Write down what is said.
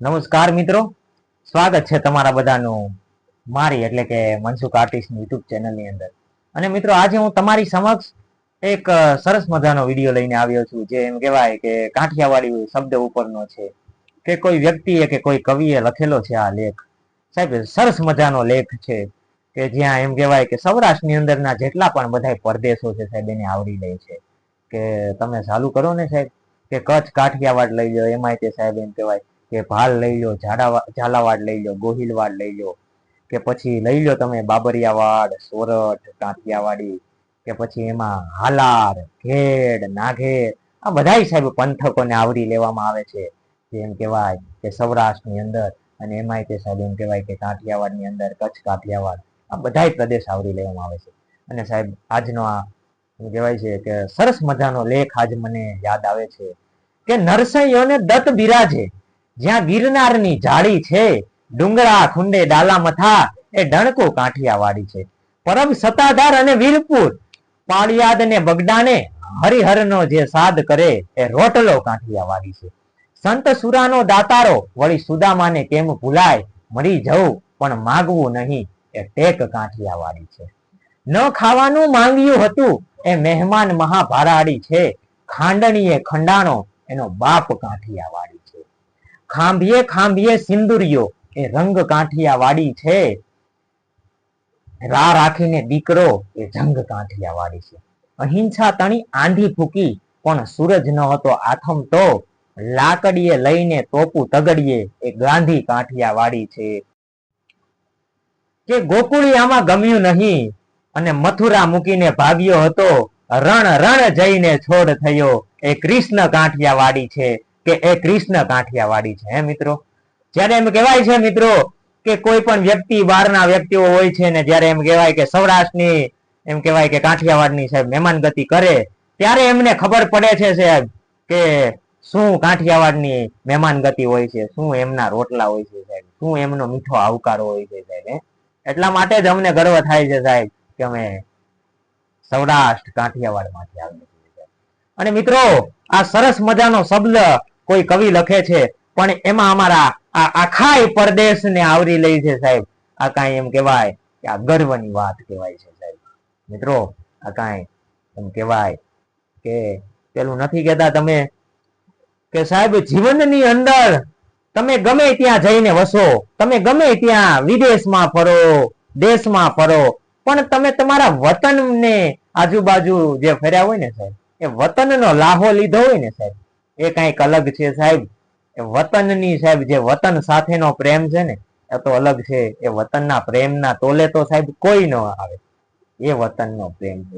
નમસ્કાર મિત્રો. સ્વાગત છે તમારા બધાનું મારી, એટલે કે મનસુખ આર્ટિસ્ટ યુટ્યુબ ચેનલની અંદર. અને મિત્રો, આજે હું તમારી સમક્ષ એક સરસ મજાનો વીડિયો લઈને આવ્યો છું, જે એમ કહેવાય કે કાઠિયાવાડી શબ્દ ઉપરનો છે. કે કોઈ વ્યક્તિએ કે કોઈ કવિએ લખેલો છે આ લેખ. સાહેબ, સરસ મજાનો લેખ છે કે જ્યાં એમ કહેવાય કે સૌરાષ્ટ્રની અંદરના જેટલા પણ બધા પરદેશો છે સાહેબ, એને આવરી લે છે. કે તમે ચાલુ કરો ને સાહેબ, કે કચ્છ કાઠિયાવાડ લઈ લો, એમાંય તે સાહેબ એમ કહેવાય કે ભાલ લઈ લો ઝાડા ઝાલાવાડ લઈ લો, ગોહિલવાડ લઈ લો, કે પછી લઈ લો તમે બાબરિયાવાડ, સોરઠ, કાઠિયાવાડી, કે પછી એમાં હાલાર, ઘેડ, નાઘેર, આ બધા સાહેબ પંથકોને આવરી લેવામાં આવે છે. જેમ કહેવાય કે સૌરાષ્ટ્રની અંદર અને એમાંય તે સાહેબ એમ કહેવાય કે કાઠિયાવાડની અંદર, કચ્છ કાઠિયાવાડ, આ બધા પ્રદેશ આવરી લેવામાં આવે છે. અને સાહેબ આજનો આ કહેવાય છે કે સરસ મજાનો લેખ આજ મને યાદ આવે છે કે નરસૈયોને દત્ત બિરાજે જ્યાં ગિરનારની જાળી છે, ડુંગરા ખુંડે ડાલા મથા એ ડણકો કાઠિયાવાડી છે. પરમ સત્તાધાર અને વીરપુર. પાળિયાદ ને બગડાને હરિહરનો જે સાદ કરે એ રોટલો કાઠિયાવાડી છે. સંત સુરાનો દાતારો, વળી સુદામાને કેમ ભૂલાય, મરી જવું પણ માગવું નહીં એ ટેક કાઠિયાવાડી છે. ન ખાવાનું માંગ્યું હતું એ મહેમાન મહાભારાડી છે. ખાંડણીએ ખંડાણો, એનો બાપ કાઠિયાવાડી ખાંભીએ ખાંભીએ સિંદુરિયો એ રંગ કાઠિયાવાડી છે. રા રાખીને દીકરો એ જંગ કાઠિયાવાડી છે. અહિંસા તણી આંધી ફૂકી, પણ સૂરજ ન હતો આથમ લાકડીએ લઈને તોપું તગડીએ, એ ગાંધી કાઠિયાવાડી છે. કે ગોકુળી આમાં ગમ્યું નહીં, અને મથુરા મૂકીને ભાગ્યો હતો. રણ રણ જઈને છોડ થયો. એ કૃષ્ણ કાઠિયાવાડી છે. કે એ કૃષ્ણ કાઠિયાવાડી છે, હે મિત્રો જ્યારે એમ કહેવાય છે, મિત્રો, કે કોઈ પણ વ્યક્તિ, બહારના વ્યક્તિઓ હોય છે ને જ્યારે એમ કહેવાય કે સૌરાષ્ટ્રની, એમ કહેવાય કે કાઠિયાવાડની સાહેબ મહેમાનગતિ કરે, ત્યારે એમને ખબર પડે છે સાહેબ કે શું કાઠિયાવાડની મહેમાનગતિ હોય છે, શું એમના રોટલા હોય છે સાહેબ, શું એમનો મીઠો આવકારો હોય છે સાહેબ એટલા માટે જ અમને ગર્વ થાય છે સાહેબ કે અમે સૌરાષ્ટ્ર કાઠિયાવાડમાંથી આવીએ છીએ. અને મિત્રો, આ સરસ મજાનો શબ્દ કોઈ કવિ લખે છે, પણ એમાં અમારા આ આખાય પરદેશને આવરી લે છે સાહેબ. આ કાંઈ એમ કહેવાય કે આ ગર્વની વાત કહેવાય છે સાહેબ. મિત્રો, આ કાંઈ એમ કહેવાય કે પેલું નથી કહેતા તમે કે સાહેબ, જીવનની અંદર તમે ગમે ત્યાં જઈને વસો, તમે ગમે ત્યાં વિદેશમાં ફરો, દેશમાં ફરો, પણ તમે તમારા વતનને આજુબાજુ જે ફર્યા હોય ને સાહેબ, એ વતનનો લાહો લીધો હોય ને સાહેબ એ કંઈક અલગ છે સાહેબ. એ વતનની સાહેબ, જે વતન સાથેનો પ્રેમ છે ને, એ તો અલગ છે. એ વતનના પ્રેમના તોલે તો સાહેબ કોઈ ન આવે. એ વતનનો પ્રેમ છે.